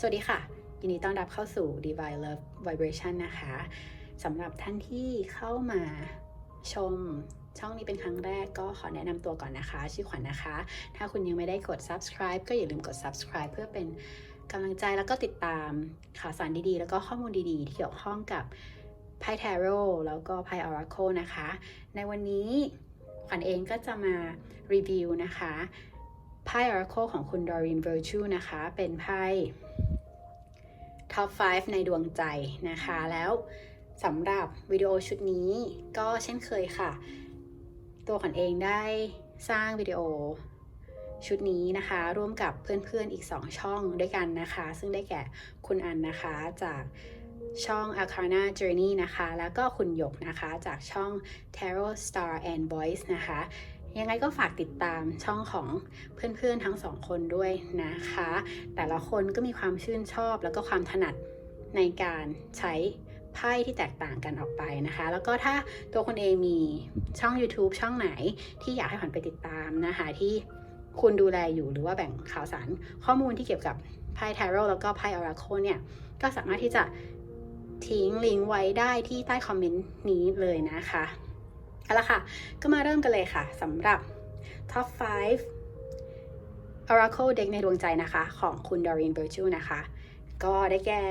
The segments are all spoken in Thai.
สวัสดีค่ะ ยินดีต้อนรับเข้าสู่ Divine Love Vibration นะคะสำหรับท่านที่เข้ามาชมช่องนี้เป็นครั้งแรกก็ขอแนะนำตัวก่อนนะคะ ชื่อขวัญนะคะ ถ้าคุณยังไม่ได้กด subscribe ก็อย่าลืมกด subscribe เพื่อเป็นกำลังใจแล้วก็ติดตามข่าวสารดีๆ แล้วก็ข้อมูลดีๆ ที่เกี่ยวข้องกับไพ่ Tarot แล้วก็ไพ่ Oracle นะคะ ในวันนี้ขวัญเองก็จะมารีวิวนะคะ ไพ่ Oracle ของคุณ Doreen Virtue นะคะ เป็นไพ่ Top 5ในดวงใจนะคะ แล้วสำหรับวิดีโอชุดนี้ก็เช่นเคยค่ะ ตัวขวัญเองได้สร้างวิดีโอชุดนี้นะคะ ร่วมกับเพื่อนๆอีก 2 ช่องด้วยกันนะคะ ซึ่งได้แก่คุณอันนะคะจากช่อง Akarna Journey นะคะ แล้วก็คุณหยกนะคะจากช่อง Tarot Star and Voice นะคะ ยังไงก็ฝากติดตามช่องของเพื่อนๆทั้งสองคนด้วยนะคะ แต่ละคนก็มีความชื่นชอบแล้วก็ความถนัดในการใช้ไพ่ที่แตกต่างกันออกไปนะคะ แล้วก็ถ้าตัวคนเองมีช่อง YouTube ช่องไหนที่อยากให้ขวัญไปติดตามนะคะ ที่คุณดูแลอยู่หรือว่าแบ่งข่าวสารข้อมูลที่เกี่ยวกับไพ่ทโรแล้วก็ไพ่ Oracle เนี่ย ก็สามารถที่จะทิ้งลิงก์ไว้ได้ที่ใต้คอมเมนต์นี้เลยนะคะ เอาละค่ะ ก็มาเริ่มกันเลยค่ะสำหรับ Top 5 Oracle Deck ในดวงใจนะคะ ของคุณ Doreen Virtue นะคะ ก็ได้แก่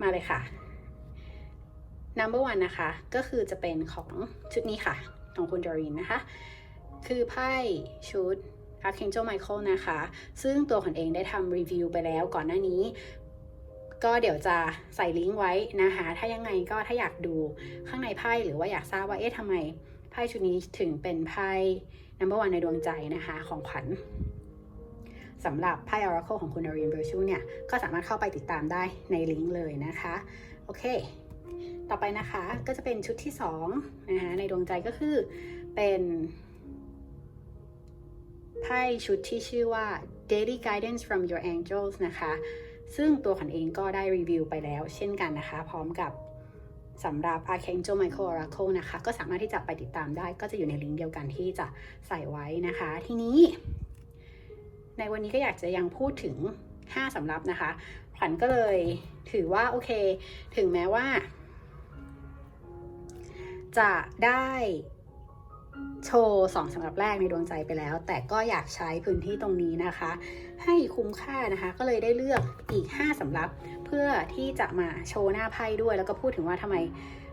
มาเลยค่ะ Number one นะคะ ก็คือจะเป็นของชุดนี้ค่ะ ของคุณ Doreen นะคะ คือไพ่ชุด Archangel Michael นะคะ ซึ่งตัวขวัญเองได้ทำรีวิวไปแล้วก่อนหน้านี้ ก็เดี๋ยวจะใส่ลิงก์ไว้นะคะ ถ้ายังไงก็ถ้าอยากดูข้างในไพ่หรือว่าอยากทราบว่าเอ๊ะทำไมไพ่ชุดนี้ถึงเป็นไพ่ number one ในดวงใจนะคะของขวัญสำหรับไพ่ Oracle ของคุณ a r i a n Virtue เนี่ย ก็สามารถเข้าไปติดตามได้ในลิงก์เลยนะคะ โอเค ต่อไปนะคะก็จะเป็นชุดที่2นะคะในดวงใจก็คือเป็นไพ่ชุดที่ชื่อว่า Daily Guidance from Your Angels นะคะ ซึ่งตัวขวัญเองก็ได้รีวิวไปแล้วเช่นกันนะคะ พร้อมกับสำหรับ Archangel Michael Oracle นะคะ ก็สามารถที่จะไปติดตามได้ ก็จะอยู่ในลิงก์เดียวกันที่จะใส่ไว้นะคะ ทีนี้ ในวันนี้ก็อยากจะยังพูดถึง 5สำรับนะคะขวัญก็เลยถือว่าโอเค ถึงแม้ว่า จะได้ โชว์สองสำหรับแรกในดวงใจไปแล้ว แต่ก็อยากใช้พื้นที่ตรงนี้นะคะ ให้คุ้มค่านะคะ ก็เลยได้เลือกอีก 5สำรับเพื่อที่จะมาโชว์หน้าไพ่ด้วย แล้วก็พูดถึงว่าทำไม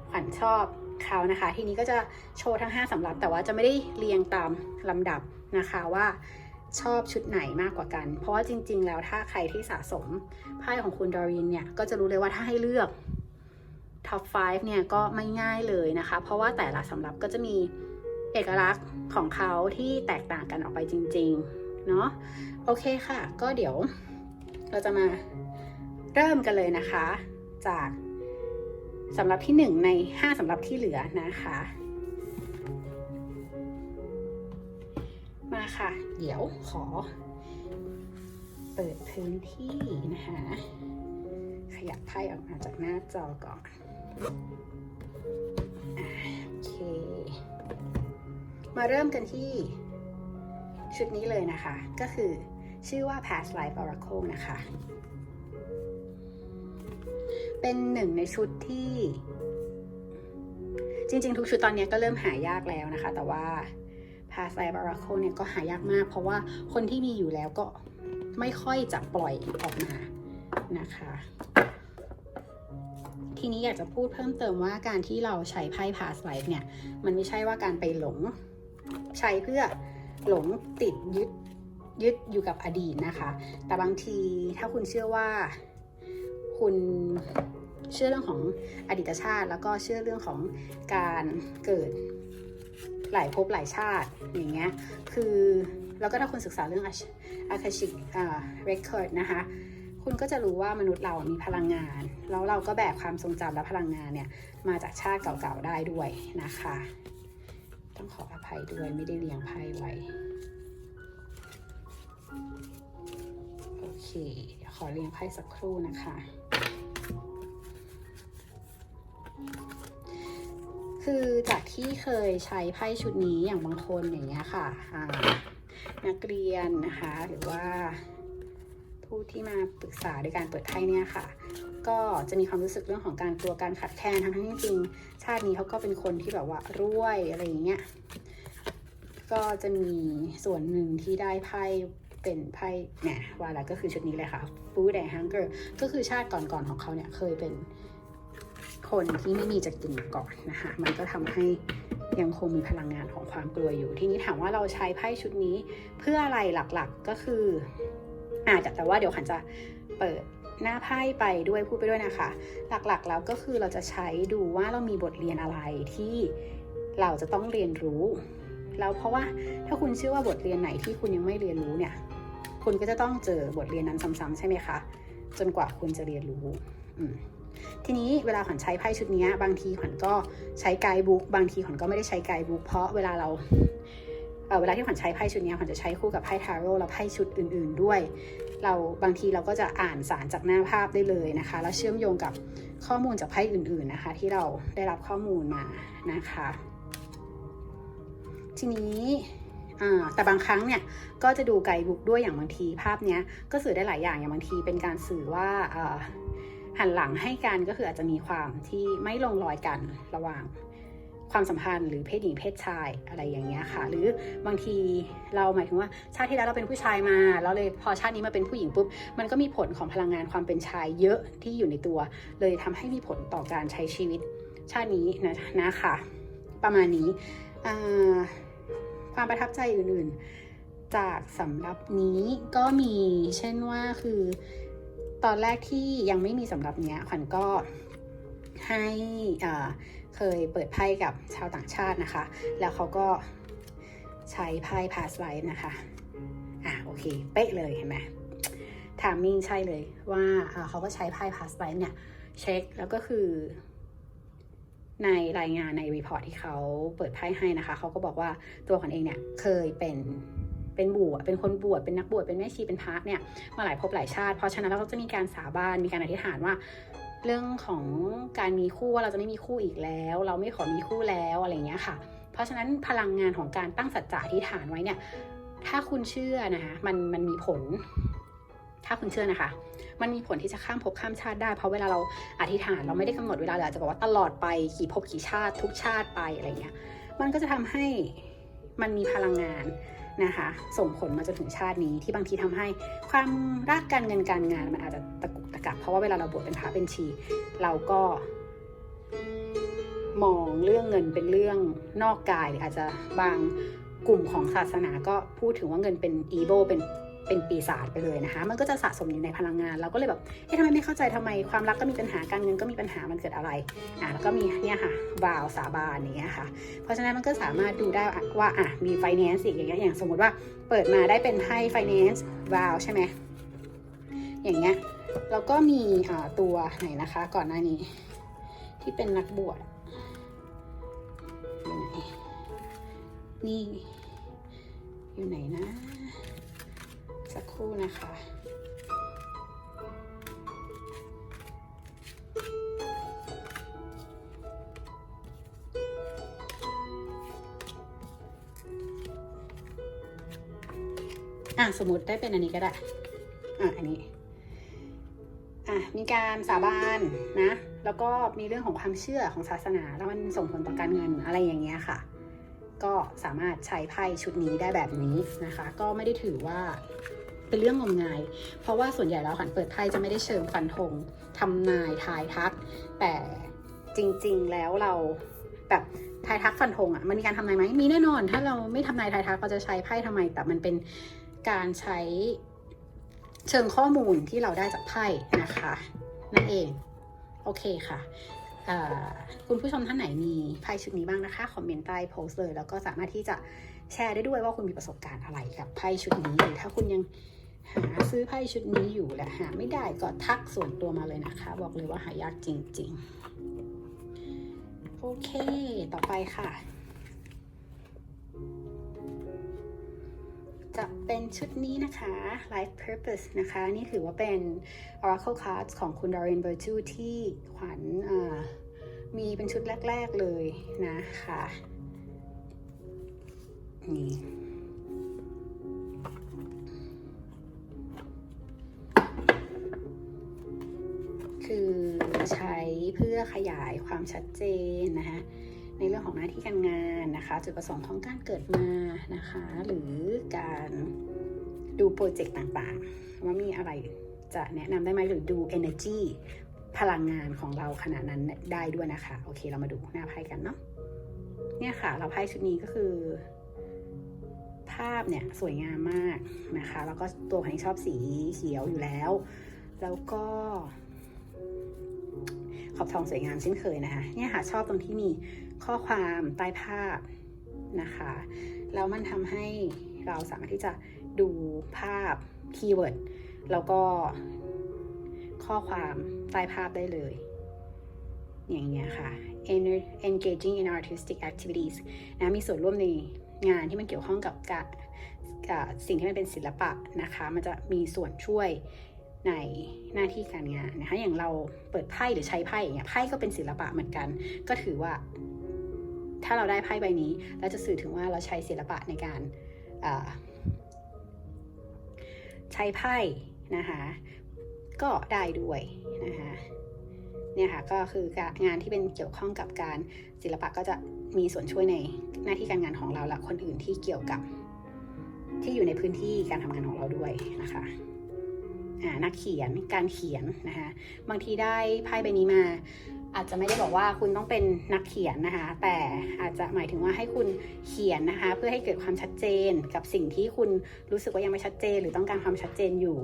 ขวัญชอบเขานะคะ ทีนี้ก็จะโชว์ทั้ง 5สำรับ แต่ว่าจะไม่ได้เรียงตามลำดับนะคะว่าชอบชุดไหนมากกว่ากัน เพราะว่าจริง ๆ แล้วถ้าใครที่สะสมไพ่ของคุณดอรินเนี่ยก็จะรู้เลยว่าถ้าให้เลือกท็อป 5 เนี่ยก็ไม่ง่ายเลยนะคะ เพราะว่าแต่ละสำรับก็จะมี เอกลักษณ์ของเขาที่แตกต่างกันออกไปจริงๆ เนาะโอเคค่ะ ก็เดี๋ยวเราจะมาเริ่มกันเลยนะคะ จากสำหรับที่ 1 ใน 5สำหรับที่เหลือนะคะ มาค่ะ เดี๋ยวขอ เปิดพื้นที่นะคะ ขยับไพ่ออกมาจากหน้าจอก่อน มาเริ่มกันที่ชุดนี้เลยนะคะ ก็คือชื่อว่า Past Life Oracle นะคะ เป็นหนึ่งในชุดที่ จริงๆ ทุกชุดตอนนี้ก็เริ่มหายากแล้วนะคะ แต่ว่า Past Life Oracle เนี่ยก็หายากมาก เพราะว่าคนที่มีอยู่แล้วก็ไม่ค่อยจะปล่อยออกมานะคะ ทีนี้อยากจะพูดเพิ่มเติมว่าการที่เราใช้ไพ่ past life เนี่ย มันไม่ใช่ว่าการไปหลง ใช้เพื่อหลงติดยึดยึดอยู่กับอดีตนะคะ แต่บางทีถ้าคุณเชื่อว่าคุณเชื่อเรื่องของอดีตชาติ แล้วก็เชื่อเรื่องของการเกิดหลายภพหลายชาติอย่างเงี้ย คือแล้วก็ถ้าคุณศึกษาเรื่องอาคาชิกเรคคอร์ดนะคะ คุณก็จะรู้ว่ามนุษย์เรามีพลังงาน แล้วเราก็แบกความทรงจำและพลังงานเนี่ย มาจากชาติเก่าๆได้ด้วยนะคะ ต้องขออภัยด้วยไม่ได้เรียงไพ่ไว้ โอเคเดี๋ยวขอเรียงไพ่สักครู่นะคะ คือจากที่เคยใช้ไพ่ชุดนี้อย่างบางคนอย่างเงี้ยค่ะนักเรียนนะคะ หรือว่าผู้ที่มาปรึกษาในการเปิดไพ่เนี่ยค่ะ ก็จะมีความรู้สึกเรื่องของการกลัวการขัดแคลนทั้งที่จริง ชาตินี้เขาก็เป็นคนที่แบบว่ารวยอะไรอย่างเงี้ย ก็จะมีส่วนหนึ่งที่ได้ไพ่เป็นไพ่เนี่ยวาแล้วก็คือชุดนี้เลยค่ะ Food and Hunger ก็คือชาติก่อนๆของเขาเนี่ยเคยเป็นคนที่ไม่มีจะกินมาก่อนนะคะ มันก็ทำให้ยังคงมีพลังงานของความกลัวอยู่ ทีนี้ถามว่าเราใช้ไพ่ชุดนี้เพื่ออะไรหลักๆก็คืออาจจะแต่ว่าเดี๋ยวขันจะเปิด หน้าไพ่ไปด้วยพูดไปด้วยนะคะ หลักๆแล้วก็คือเราจะใช้ดูว่าเรามีบทเรียนอะไรที่เราจะต้องเรียนรู้แล้วเพราะว่าถ้าคุณเชื่อว่าบทเรียนไหนที่คุณยังไม่เรียนรู้เนี่ย คุณก็จะต้องเจอบทเรียนนั้นซ้ำๆใช่ไหมคะ จนกว่าคุณจะเรียนรู้ทีนี้เวลาขวัญใช้ไพ่ชุดนี้บางทีขวัญก็ใช้ไกด์บุ๊กบางทีขวัญก็ไม่ได้ใช้ไกด์บุ๊กเพราะเวลาเราเเวลาที่ขวัญใช้ไพ่ชุดนี้ขวัญจะใช้คู่กับไพ่ทาโร่และไพ่ชุดอื่น ๆด้วย เราบางทีเราก็จะอ่านสารจากหน้าภาพได้เลยนะคะ แล้วเชื่อมโยงกับข้อมูลจากไพ่อื่น ๆนะคะ ที่เราได้รับข้อมูลมานะคะ ทีนี้อ่าแต่บางครั้งเนี่ยก็จะดูไกด์บุ๊กด้วยอย่างบางทีภาพเนี้ยก็สื่อได้หลายอย่างอย่างบางทีเป็นการสื่อว่าอ่าหันหลังให้กันก็คืออาจจะมีความที่ไม่ลงรอยกันระหว่าง ความสัมพันธ์หรือเพศหญิงเพศชายอะไรอย่างเงี้ยค่ะ หรือบางทีเราหมายถึงว่าชาติที่แล้วเราเป็นผู้ชายมาแล้วเลยพอชาตินี้มาเป็นผู้หญิงปุ๊บมันก็มีผลของพลังงานความเป็นชายเยอะที่อยู่ในตัว เลยทำให้มีผลต่อการใช้ชีวิตชาตินี้นะนะคะประมาณนี้ความประทับใจอื่นๆ จากสำหรับนี้ก็มีเช่นว่าคือตอนแรกที่ยังไม่มีสำหรับเนี้ยขวัญก็ให้อ่า เคยเปิดไพ่กับชาวต่างชาตินะคะ แล้วเขาก็ใช้ไพ่ past life นะคะ อะโอเค เป๊ะเลยเห็นไหมถามมิ่งใช่เลยว่าอ่าเขาก็ใช้ไพ่ past life เนี่ย เช็คแล้วก็คือ ในรายงานในรีพอร์ตที่เขาเปิดไพ่ให้นะคะ เขาก็บอกว่าตัวขวัญเองเนี่ยเคยเป็นเป็นบวชเป็นคนบวช เป็นนักบวช เป็นแม่ชี เป็นพระเนี่ย มาหลายภพหลายชาติ เพราะฉะนั้นเราก็จะมีการสาบาน มีการอธิษฐานว่า เรื่องของการมีคู่ว่าเราจะไม่มีคู่อีกแล้ว เราไม่ขอมีคู่แล้วอะไรอย่างเงี้ยค่ะ เพราะฉะนั้นพลังงานของการตั้งสัจจะอธิษฐานไว้เนี่ย ถ้าคุณเชื่อนะคะมันมันมีผล ถ้าคุณเชื่อนะคะ มันมีผลที่จะข้ามภพข้ามชาติได้ เพราะเวลาเราอธิษฐานเราไม่ได้กำหนดเวลาเลยอาจจะบอกว่าตลอดไปกี่ภพกี่ชาติ ทุกชาติไปอะไรเงี้ย มันก็จะทำให้มันมีพลังงาน นะคะส่งผลมาจนถึงชาตินี้ที่บางทีทำให้ความรักการเงินการงานมันอาจจะตะกุกตะกักเพราะว่าเวลาเราบวชเป็นพระเป็นชี เราก็มองเรื่องเงินเป็นเรื่องนอกกายหรืออาจจะบางกลุ่มของศาสนาก็พูดถึงว่าเงินเป็นอีโบเป็น เป็นปีศาจไปเลยนะคะ มันก็จะสะสมอยู่ในพลังงาน เราก็เลยแบบ เอ๊ะทำไมไม่เข้าใจทำไมความรักก็มีปัญหา การเงินก็มีปัญหา มันเกิดอะไร อะแล้วก็มีเนี่ยค่ะวาวสาบานอย่างเงี้ยค่ะ เพราะฉะนั้นมันก็สามารถดูได้ว่า อะ มี finance อีกอย่างเงี้ย อย่างสมมติว่า เปิดมาได้เป็นไพ่ finance วาวใช่ไหม อย่างเงี้ย แล้วก็มีอ่าตัวไหนนะคะ ก่อนหน้านี้ ที่เป็นนักบวชอยู่ไหน นี่ อยู่ไหนนะ สักครู่นะคะ อะ สมมติได้เป็นอันนี้ก็ได้ อะ อันนี้ อะ มีการสาบานนะ แล้วก็มีเรื่องของความเชื่อของศาสนา แล้วมันส่งผลต่อการเงินอะไรอย่างเงี้ยค่ะก็สามารถใช้ไพ่ชุดนี้ได้แบบนี้นะคะ ก็ไม่ได้ถือว่า เป็นเรื่องงมงาย เพราะว่าส่วนใหญ่แล้วขันเปิดไพ่จะไม่ได้เชิงฟันธงทำนายทายทัก แต่จริง ๆ แล้วเราแบบทายทักฟันธงอะมันมีการทำนายไหมมีแน่นอน ถ้าเราไม่ทำนายทายทักเราจะใช้ไพ่ทำไม แต่มันเป็นการใช้เชิงข้อมูลที่เราได้จากไพ่นะคะ นั่นเอง โอเคค่ะคุณผู้ชมท่านไหนมีไพ่ชุดนี้บ้างนะคะ คอมเมนต์ใต้โพสต์เลย แล้วก็สามารถที่จะแชร์ได้ด้วยว่าคุณมีประสบการณ์อะไรกับไพ่ชุดนี้หรือถ้าคุณยัง หาซื้อไพ่ชุดนี้อยู่และหาไม่ได้ก็ทักส่วนตัวมาเลยนะคะ บอกเลยว่าหายากจริง ๆ โอเค ต่อไปค่ะ จะเป็นชุดนี้นะคะ Life Purpose นะคะ นี่ถือว่าเป็น Oracle Cards ของคุณ Dorian Virtue ที่ขวัญมีเป็นชุดแรก ๆเลยนะคะ นี่ คือใช้เพื่อขยายความชัดเจนนะคะในเรื่องของหน้าที่การงานนะคะ จุดประสงค์ของการเกิดมานะคะ หรือการดูโปรเจกต์ต่างๆ ว่ามีอะไรจะแนะนำได้ไหมหรือดู energy พลังงานของเราขณะนั้นได้ด้วยนะคะ โอเคเรามาดูหน้าไพ่กันเนาะเนี่ยค่ะ เราไพ่ชุดนี้ก็คือ ภาพเนี่ยสวยงามมากนะคะ แล้วก็ตัวพันชอบสีเขียวอยู่แล้ว แล้วก็ ขอบทองสวยงามเช่นเคยนะคะ เนี่ยค่ะชอบตรงที่มีข้อความใต้ภาพนะคะ แล้วมันทำให้เราสามารถที่จะดูภาพคีย์เวิร์ดแล้วก็ข้อความใต้ภาพได้เลย อย่างเงี้ยค่ะ Engaging in artistic activities นะมีส่วนร่วมในงานที่มันเกี่ยวข้องกับการกับสิ่งที่มันเป็นศิลปะนะคะ มันจะมีส่วนช่วย ในหน้าที่การงานนะคะ อย่างเราเปิดไพ่หรือใช้ไพ่อย่างเงี้ยไพ่ก็เป็นศิลปะเหมือนกัน ก็ถือว่า ถ้าเราได้ไพ่ใบนี้เราจะสื่อถึงว่าเราใช้ศิลปะในการใช้ไพ่นะคะก็ได้ด้วยนะคะเนี่ยค่ะก็คืองานที่เป็นเกี่ยวข้องกับการศิลปะก็จะมีส่วนช่วยในหน้าที่การงานของเราและคนอื่นที่เกี่ยวกับที่อยู่ในพื้นที่การทำงานของเราด้วยนะคะ นักเขียนการเขียนนะคะบางทีได้ไพ่ใบนี้มา อาจจะไม่ได้บอกว่าคุณต้องเป็นนักเขียนนะคะ แต่อาจจะหมายถึงว่าให้คุณเขียนนะคะ เพื่อให้เกิดความชัดเจนกับสิ่งที่คุณรู้สึกว่ายังไม่ชัดเจน หรือต้องการความชัดเจนอยู่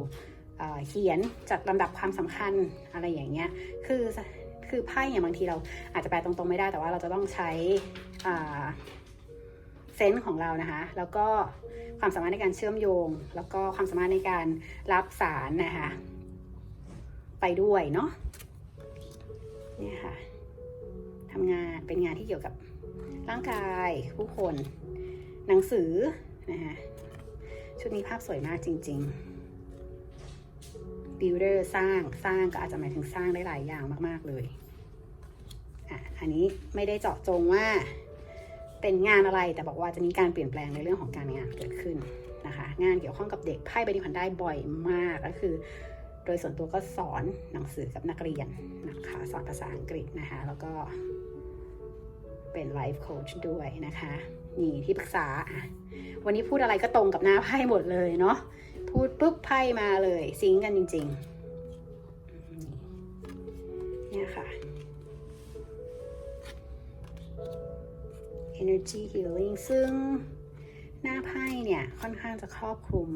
เเขียนจัดลำดับความสำคัญอะไรอย่างเงี้ยคือคือไพ่เนี่ยบางทีเราอาจจะแปลตรงๆไม่ได้แต่ว่าเราจะต้องใช้ เซนส์ของเรานะคะ แล้วก็ความสามารถในการเชื่อมโยง แล้วก็ความสามารถในการรับสารนะคะ ไปด้วยเนาะเนี่ยค่ะทำงานเป็นงานที่เกี่ยวกับร่างกายผู้คน หนังสือนะคะชุดนี้ภาพสวยมากจริง ๆ builder สร้างสร้างก็อาจจะหมายถึงสร้างได้หลายอย่างมาก ๆ เลยอะอันนี้ไม่ได้เจาะจงว่า เป็นงานอะไรแต่บอกว่าจะมีการเปลี่ยนแปลงในเรื่องของการงานเกิดขึ้นนะคะ งานเกี่ยวข้องกับเด็กไพ่ใบนี้ผ่านได้บ่อยมากก็คือ โดยส่วนตัวก็สอนหนังสือกับนักเรียนนะคะสอนภาษาอังกฤษนะคะ แล้วก็เป็นไลฟ์โค้ชด้วยนะคะ นี่ที่ปรึกษาอะวันนี้พูดอะไรก็ตรงกับหน้าไพ่หมดเลยเนาะพูดปุ๊บไพ่มาเลยซิงกันจริง ๆ เนี่ยค่ะ energy healing ซึ่งหน้าไพ่เนี่ยค่อนข้างจะครอบคลุม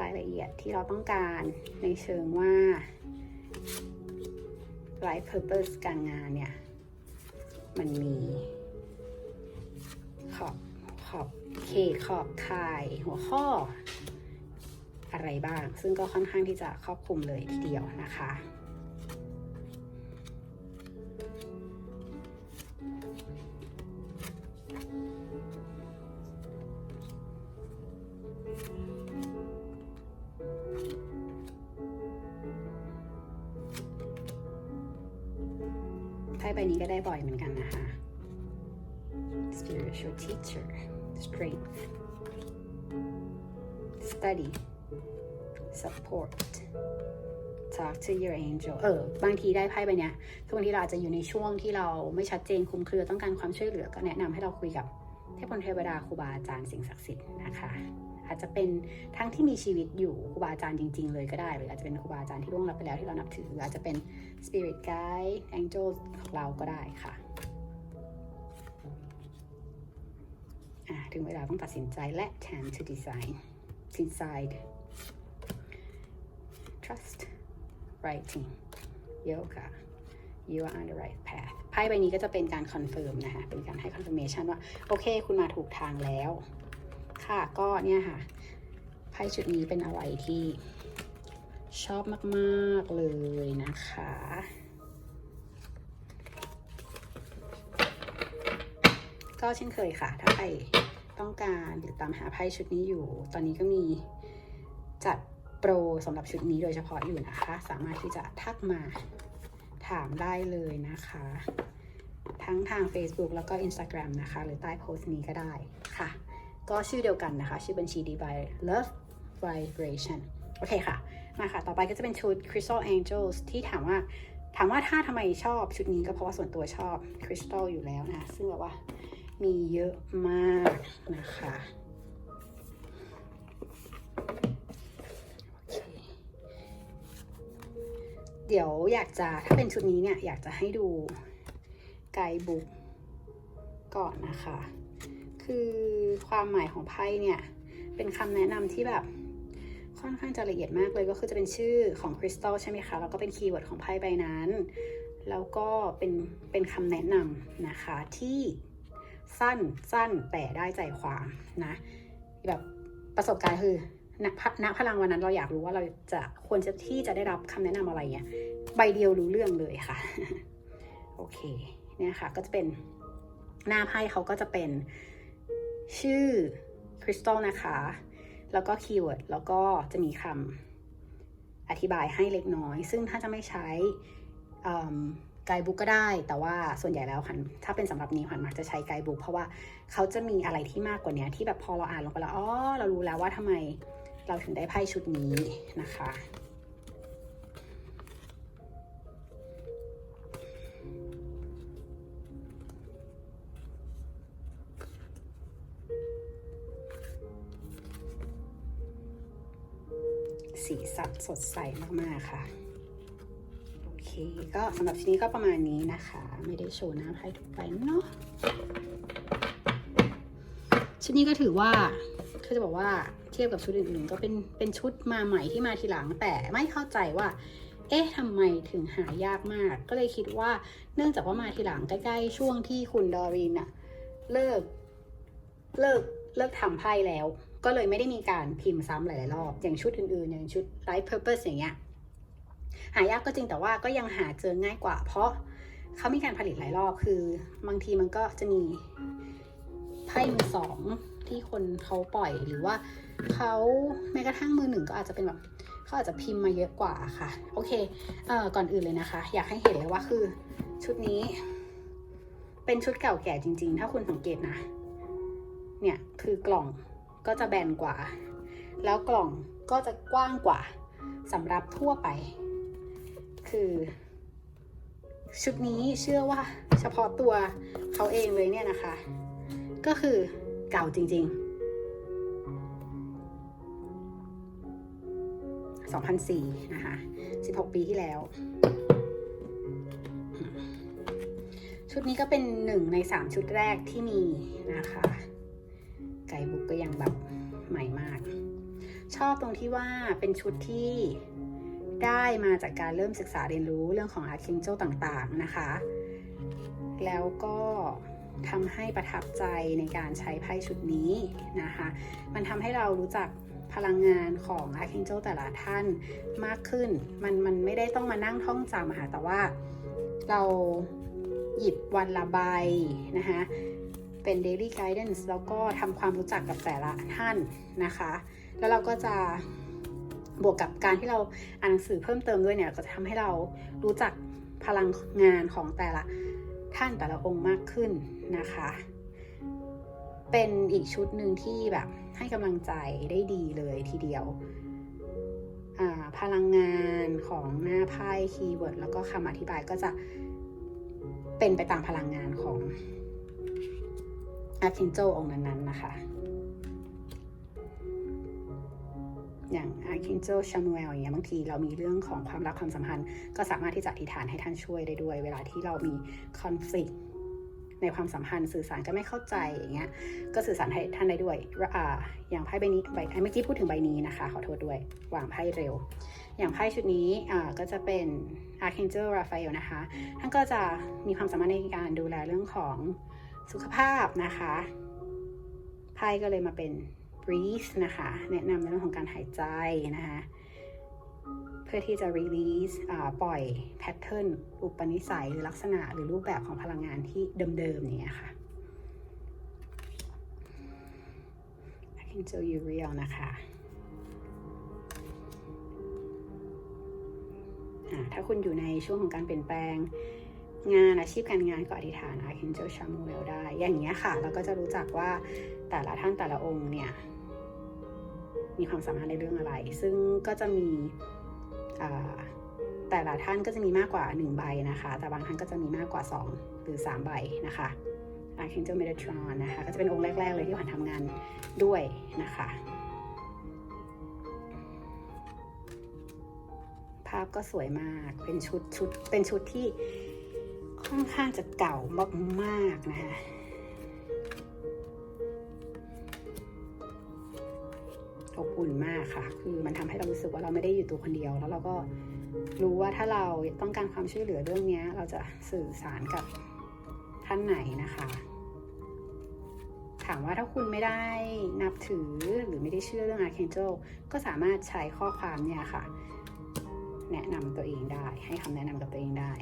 รายละเอียดที่เราต้องการในเชิงว่า life purpose การงานเนี่ย มันมีขอบขอบเขตขอบข่ายหัวข้ออะไรบ้าง ซึ่งก็ค่อนข้างที่จะครอบคลุมเลยทีเดียวนะคะ ใบนี้ก็ได้บ่อยเหมือนกันนะคะ spiritual teacher strength study support talk to your angel เออ บางทีได้ไพ่ใบเนี้ย คือบางทีเราอาจจะอยู่ในช่วงที่เราไม่ชัดเจนคลุมเครือต้องการความช่วยเหลือก็แนะนำให้เราคุยกับเทพพลเทวดาครูบาอาจารย์สิ่งศักดิ์สิทธิ์นะคะ อาจจะเป็นทั้งที่มีชีวิตอยู่ครูบาอาจารย์จริง ๆ เลยก็ได้ หรืออาจจะเป็นครูบาอาจารย์ที่ล่วงลับไปแล้วที่เรานับถือ หรืออาจจะเป็น spirit guide angel ของเราก็ได้ค่ะถึงเวลาต้องตัดสินใจและ time to design decide trust writing yoga you are on the right path ไพ่ใบนี้ก็จะเป็นการคอนเฟิร์มนะคะ เป็นการให้ confirmation ว่า โอเค คุณมาถูกทางแล้ว ค่ะ ก็เนี่ยค่ะไพ่ชุดนี้เป็นอะไรที่ชอบมากๆเลยนะคะก็เช่นเคยค่ะ ถ้าใครต้องการหรือตามหาไพ่ชุดนี้อยู่ ตอนนี้ก็มีจัดโปรสำหรับชุดนี้โดยเฉพาะอยู่นะคะ สามารถที่จะทักมาถามได้เลยนะคะ ทั้งทาง Facebook แล้วก็ Instagram นะคะ หรือใต้โพสต์นี้ก็ได้ค่ะ ก็ชื่อเดียวกันนะคะ ชื่อบัญชี d by Love Vibration โอเคค่ะ มาค่ะ ต่อไปก็จะเป็นชุด Crystal Angels ที่ถามว่า ถามว่าถ้าทำไมชอบชุดนี้ก็เพราะว่าส่วนตัวชอบ Crystal อยู่แล้วนะ ซึ่งแบบว่ามีเยอะมากนะคะเดี๋ยวอยากจะถ้าเป็นชุดนี้เนี่ย อยากจะให้ดูไกด์บุ๊กก่อนนะคะ คือความหมายของไพ่เนี่ยเป็นคำแนะนำที่แบบค่อนข้างจะละเอียดมากเลยก็คือจะเป็นชื่อของคริสตัลใช่ไหมคะ แล้วก็เป็นคีย์เวิร์ดของไพ่ใบนั้น แล้วก็เป็นเป็นคำแนะนำนะคะที่สั้นสั้นแต่ได้ใจความนะแบบประสบการณ์คือณพณพลังวันนั้นเราอยากรู้ว่าเราจะควรจะที่จะได้รับคำแนะนำอะไรเงี้ยใบเดียวรู้เรื่องเลยค่ะ โอเค เนี่ยค่ะ ก็จะเป็นหน้าไพ่เขาก็จะเป็น ชื่อคริสตัลนะคะ แล้วก็คีย์เวิร์ดแล้วก็จะมีคำอธิบายให้เล็กน้อย ซึ่งถ้าจะไม่ใช้ไกด์บุ๊กก็ได้ แต่ว่าส่วนใหญ่แล้วคันถ้าเป็นสำหรับนี้คันมักจะใช้ไกด์บุ๊กเพราะว่าเขาจะมีอะไรที่มากกว่านี้ที่แบบพอเราอ่านลงไปแล้วอ๋อเรารู้แล้วว่าทำไมเราถึงได้ไพ่ชุดนี้นะคะ สดใสมากๆค่ะ โอเค ก็สำหรับชิ้นนี้ก็ประมาณนี้นะคะ ไม่ได้โชว์น้าไพ่ทุกใบเนาะชิ้นนี้ก็ถือว่าคือจะบอกว่าเทียบกับชุดอื่นๆ ก็เป็นเป็นชุดมาใหม่ที่มาทีหลัง แต่ไม่เข้าใจว่า เอ๊ะทำไมถึงหายากมาก ก็เลยคิดว่าเนื่องจากว่ามาทีหลังใกล้ๆช่วงที่คุณดอรินอะเลิกเลิกเลิกทำไพ่แล้ว ก็เลยไม่ได้มีการพิมพ์ซ้ำหลายๆรอบ อย่างชุดอื่นๆ อย่างชุด Light Purpose อย่างเงี้ย หายากก็จริงแต่ว่าก็ยังหาเจอง่ายกว่า เพราะเขามีการผลิตหลายรอบ คือบางทีมันก็จะมีไพ่มือสองที่คนเขาปล่อยหรือว่าเขาแม้กระทั่งมือหนึ่งก็อาจจะเป็นแบบเขาอาจจะพิมพ์มาเยอะกว่าค่ะ โอเคเอ่อก่อนอื่นเลยนะคะ อยากให้เห็นเลยว่าคือชุดนี้ เป็นชุดเก่าแก่จริง ๆ ถ้าคุณสังเกตนะ เนี่ยคือกล่อง ก็จะแบนกว่า แล้วกล่องก็จะกว้างกว่าสำหรับทั่วไป คือ ชุดนี้เชื่อว่าเฉพาะตัวเขาเองเลยเนี่ยนะคะ ก็คือเก่าจริง ๆ2004 นะคะ 16 ปีที่แล้ว ชุดนี้ก็เป็นหนึ่งใน 3 ชุดแรกที่มีนะคะ ไกด์บุ๊กก็ยังแบบใหม่มาก ชอบตรงที่ว่าเป็นชุดที่ได้มาจากการเริ่มศึกษาเรียนรู้เรื่องของอาร์คิงเจลต่างๆนะคะ แล้วก็ทำให้ประทับใจในการใช้ไพ่ชุดนี้นะคะ มันทำให้เรารู้จักพลังงานของอาร์คิงเจลแต่ละท่านมากขึ้น มันมันไม่ได้ต้องมานั่งท่องจำค่ะแต่ว่าเราหยิบวันละใบนะคะ เป็น daily guidance แล้วก็ทำความรู้จักกับแต่ละท่านนะคะ แล้วเราก็จะบวกกับการที่เราอ่านหนังสือเพิ่มเติมด้วยเนี่ยก็จะทำให้เรารู้จักพลังงานของแต่ละท่านแต่ละองค์มากขึ้นนะคะ เป็นอีกชุดหนึ่งที่แบบให้กำลังใจได้ดีเลยทีเดียวพลังงานของหน้าไพ่คีย์เวิร์ดแล้วก็คำอธิบายก็จะเป็นไปตามพลังงานของ อาร์คินโจองค์นั้นๆนะคะ อย่างอาร์คินโจชานูเอลอย่างเงี้ยบางทีเรามีเรื่องของความรักความสัมพันธ์ ก็สามารถที่จะอธิษฐานให้ท่านช่วยได้ด้วย เวลาที่เรามีคอนฟ lict ในความสัมพันธ์สื่อสารก็ไม่เข้าใจอย่างเงี้ย ก็สื่อสารให้ท่านได้ด้วยอ่าอย่างไพ่ใบนี้ใบเมื่อกี้พูดถึงใบนี้นะคะ ขอโทษด้วยวางไพ่เร็ว อย่างไพ่ชุดนี้อ่าก็จะเป็น Archangel Raphael นะคะ ท่านก็จะมีความสามารถในการดูแลเรื่องของ สุขภาพนะคะไพ่ก็เลยมาเป็น breathe นะคะ แนะนำในเรื่องของการหายใจนะคะ เพื่อที่จะ release ปล่อย pattern อุปนิสัย หรือลักษณะหรือรูปแบบของพลังงานที่เดิมๆเนี้ค่ะ Angel Uriel นะคะถ้าคุณอยู่ในช่วงของการเปลี่ยนแปลง งานอาชีพการงานก็อธิษฐาน Archangel Samuel ได้ อย่างเงี้ยค่ะ เราก็จะรู้จักว่าแต่ละท่านแต่ละองค์เนี่ยมีความสามารถในเรื่องอะไร ซึ่งก็จะมีแต่ละท่านก็จะมีมากกว่า 1 ใบนะคะ แต่บางท่านก็จะมีมากกว่า 2 หรือ 3 ใบนะคะ Archangel Metatron นะคะก็จะเป็นองค์แรก ๆ เลยที่ขวัญทำงานด้วยนะคะ ภาพก็สวยมาก เป็นชุดชุดเป็นชุดที่ ค่อนข้างจะเก่ามากๆนะคะอบอุ่นมากค่ะ คือมันทำให้เรารู้สึกว่าเราไม่ได้อยู่ตัวคนเดียว แล้วเราก็รู้ว่าถ้าเราต้องการความช่วยเหลือเรื่องนี้ เราจะสื่อสารกับท่านไหนนะคะ ถามว่าถ้าคุณไม่ได้นับถือหรือไม่ได้เชื่อเรื่อง Archangel ก็สามารถใช้ข้อความเนี่ยค่ะ แนะนำตัวเองได้ ให้คำแนะนำกับตัวเองได้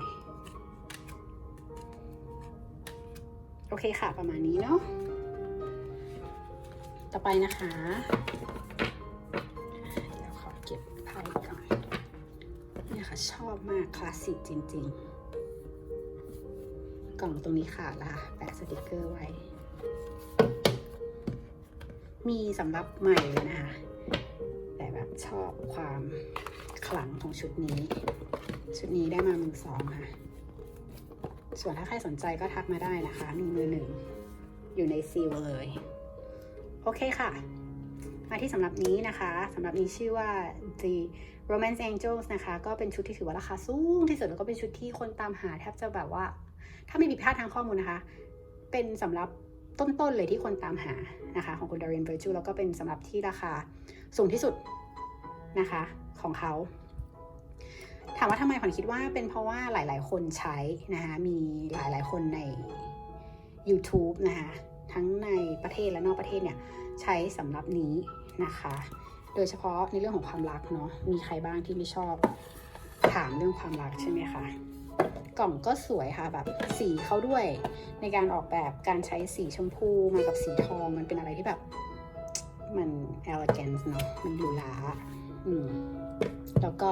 โอเคค่ะประมาณนี้เนาะต่อไปนะคะเดี๋ยวขอเก็บไพ่ก่อนเนี่ยค่ะชอบมากคลาสสิกจริง ๆ กล่องตรงนี้ขาดละค่ะแปะสติกเกอร์ไว้ มีสำหรับใหม่เลยนะคะแต่แบบชอบความขลังของชุดนี้ ชุดนี้ได้มามือสองค่ะ ส่วนถ้าใครสนใจก็ทักมาได้นะคะ มีมือหนึ่งอยู่ในซีลเลย โอเคค่ะ มาที่สำหรับนี้นะคะสำหรับนี้ชื่อว่า The Romance Angels นะคะ ก็เป็นชุดที่ถือว่าราคาสูงที่สุดแล้วก็เป็นชุดที่คนตามหาแทบจะแบบว่า ถ้าไม่ผิดพลาดทางข้อมูลนะคะ เป็นสำหรับต้นๆเลยที่คนตามหานะคะ ของคุณ Darian Virtue แล้วก็เป็นสำหรับที่ราคาสูงที่สุดนะคะของเขา ถามว่าทำไมขวัญคิดว่าเป็นเพราะว่าหลาย ๆ คนใช้นะคะมีหลายๆ คนใน YouTube นะคะทั้งในประเทศและนอกประเทศเนี่ยใช้สำหรับนี้นะคะ โดยเฉพาะในเรื่องของความรักเนาะมีใครบ้างที่ไม่ชอบถามเรื่องความรักใช่ไหมคะกล่องก็สวยค่ะแบบสีเขาด้วยในการออกแบบการใช้สีชมพูมากับสีทองมันเป็นอะไรที่แบบ มัน elegant เนาะมันหรูหราอืมแล้วก็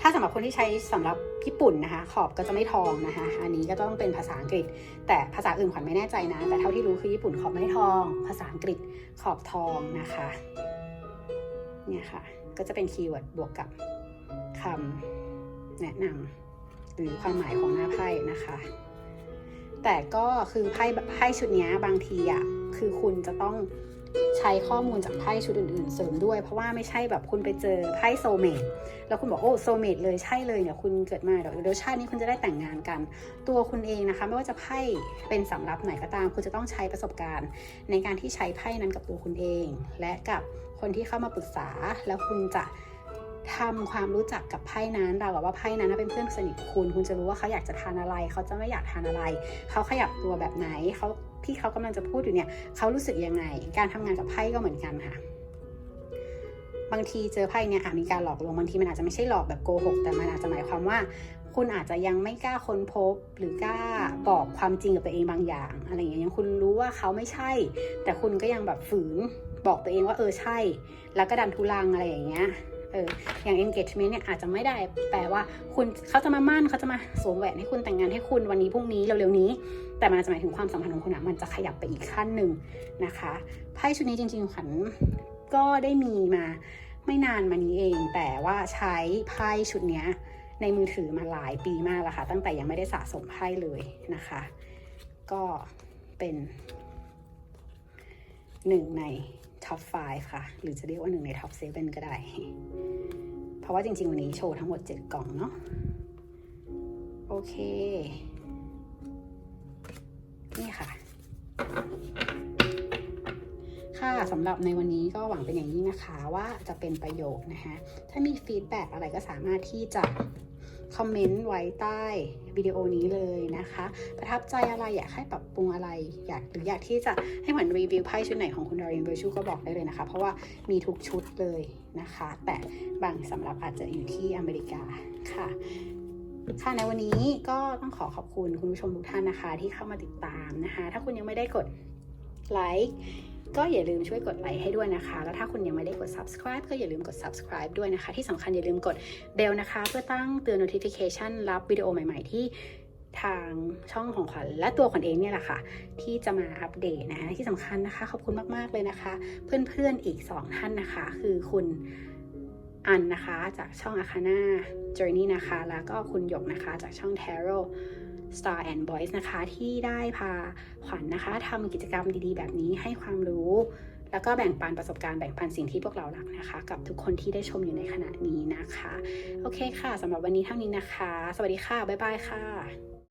ถ้าสำหรับคนที่ใช้สำหรับญี่ปุ่นนะคะ ขอบก็จะไม่ทองนะคะ อันนี้ก็ต้องเป็นภาษาอังกฤษ แต่ภาษาอื่นขวัญไม่แน่ใจนะ แต่เท่าที่รู้คือญี่ปุ่นขอบไม่ทอง ภาษาอังกฤษขอบทองนะคะ เนี่ยค่ะ ก็จะเป็นคีย์เวิร์ดบวกกับคำแนะนำหรือความหมายของหน้าไพ่นะคะ แต่ก็คือไพ่ไพ่ชุดนี้บางทีอะคือคุณจะต้อง ใช้ข้อมูลจากไพ่ชุดอื่นๆ เสริมด้วย เพราะว่าไม่ใช่แบบคุณไปเจอไพ่โซเมตแล้วคุณบอกโอ้โซเมตเลยใช่เลยเนี่ยคุณเกิดมาเดี๋ยวเดี๋ยวชาตินี้คุณจะได้แต่งงานกัน ตัวคุณเองนะคะ ไม่ว่าจะไพ่เป็นสำรับไหนก็ตาม คุณจะต้องใช้ประสบการณ์ ในการที่ใช้ไพ่นั้นกับตัวคุณเอง และกับคนที่เข้ามาปรึกษาแล้วคุณจะ ทำความรู้จักกับไพ่นั้นเรากับว่าไพ่นั้นเป็นเพื่อนสนิทคุณ คุณจะรู้ว่าเขาอยากจะทานอะไร เขาจะไม่อยากทานอะไร เขาขยับตัวแบบไหนเขาที่เขากำลังจะพูดอยู่เนี่ยเขารู้สึกยังไง การทำงานกับไพ่ก็เหมือนกันค่ะบางทีเจอไพ่เนี่ยอาจมีการหลอกลวงบางทีมันอาจจะไม่ใช่หลอกแบบโกหกแต่มันอาจจะหมายความว่า คุณอาจจะยังไม่กล้าค้นพบ หรือกล้าบอกความจริงกับตัวเองบางอย่าง อะไรอย่างเงี้ยยังคุณรู้ว่าเขาไม่ใช่ แต่คุณก็ยังแบบฝืนบอกตัวเองว่าเออใช่ แล้วก็ดันทุลังอะไรอย่างเงี้ย เอออย่าง engagement เนี่ยอาจจะไม่ได้แปลว่าคุณเขาจะมามั่นเขาจะมาสวมแหวนให้คุณแต่งงานให้คุณวันนี้พรุ่งนี้เร็วๆนี้ แต่มันอาจะหมายถึงความสัมพันธ์ของคุณอะมันจะขยับไปอีกขั้นหนึ่งนะคะไพ่ชุดนี้จริงๆขวัญก็ได้มีมาไม่นานมานี้เอง แต่ว่าใช้ไพ่ชุดนี้ในมือถือมาหลายปีมากแล้วค่ะ ตั้งแต่ยังไม่ได้สะสมไพ่เลยนะคะ ก็เป็นหนึ่งใน ท็อป 5 ค่ะ หรือจะเรียกว่าหนึ่งในท็อปเซเว่นก็ได้ เพราะว่าจริง ๆ วันนี้โชว์ทั้งหมด 7 กล่องเนาะ โอเค นี่ค่ะ ค่ะสำหรับในวันนี้ก็หวังเป็นอย่างยิ่งนะคะ ว่าจะเป็นประโยชน์นะคะ ถ้ามีฟีดแบ็อะไรก็สามารถที่จะ คอมเมนต์ไว้ใต้วิดีโอนี้เลยนะคะ ประทับใจอะไรอยากให้ปรับปรุงอะไรอยากหรืออยากที่จะให้เหมือนรีวิวไพ่ชุดไหนของคุณดารินเวอร์ชูก็บอกได้เลยนะคะ เพราะว่ามีทุกชุดเลยนะคะ แต่บางสำหรับอาจจะอยู่ที่อเมริกาค่ะค่ะในวันนี้ก็ต้องขอขอบคุณคุณผู้ชมทุกท่านนะคะ ที่เข้ามาติดตามนะคะ ถ้าคุณยังไม่ได้กดไลค์ ก็อย่าลืมช่วยกดไลค์ให้ด้วยนะคะ แล้วถ้าคุณยังไม่ได้กด subscribe ก็อย่าลืมกด subscribe ด้วยนะคะ ที่สำคัญอย่าลืมกด bell นะคะ เพื่อตั้งเตือน notification รับวิดีโอใหม่ ๆ ที่ทางช่องของขวัญและตัวขวัญเองเนี่ยแหละค่ะ ที่จะมาอัปเดตนะที่สำคัญนะคะ ขอบคุณมากๆเลยนะคะ เพื่อนๆอีก 2 ท่านนะคะ คือคุณอันนะคะจากช่อง Akana Journey นะคะ แล้วก็คุณหยกนะคะจากช่อง Tarot Star and Boys นะคะ ที่ได้พาขวัญนะคะทำกิจกรรมดีๆ แบบนี้ให้ความรู้ แล้วก็แบ่งปันประสบการณ์แบ่งปันสิ่งที่พวกเรารักนะคะ กับทุกคนที่ได้ชมอยู่ในขณะนี้นะคะ โอเคค่ะสำหรับวันนี้เท่านี้นะคะ สวัสดีค่ะ บ๊ายบายค่ะ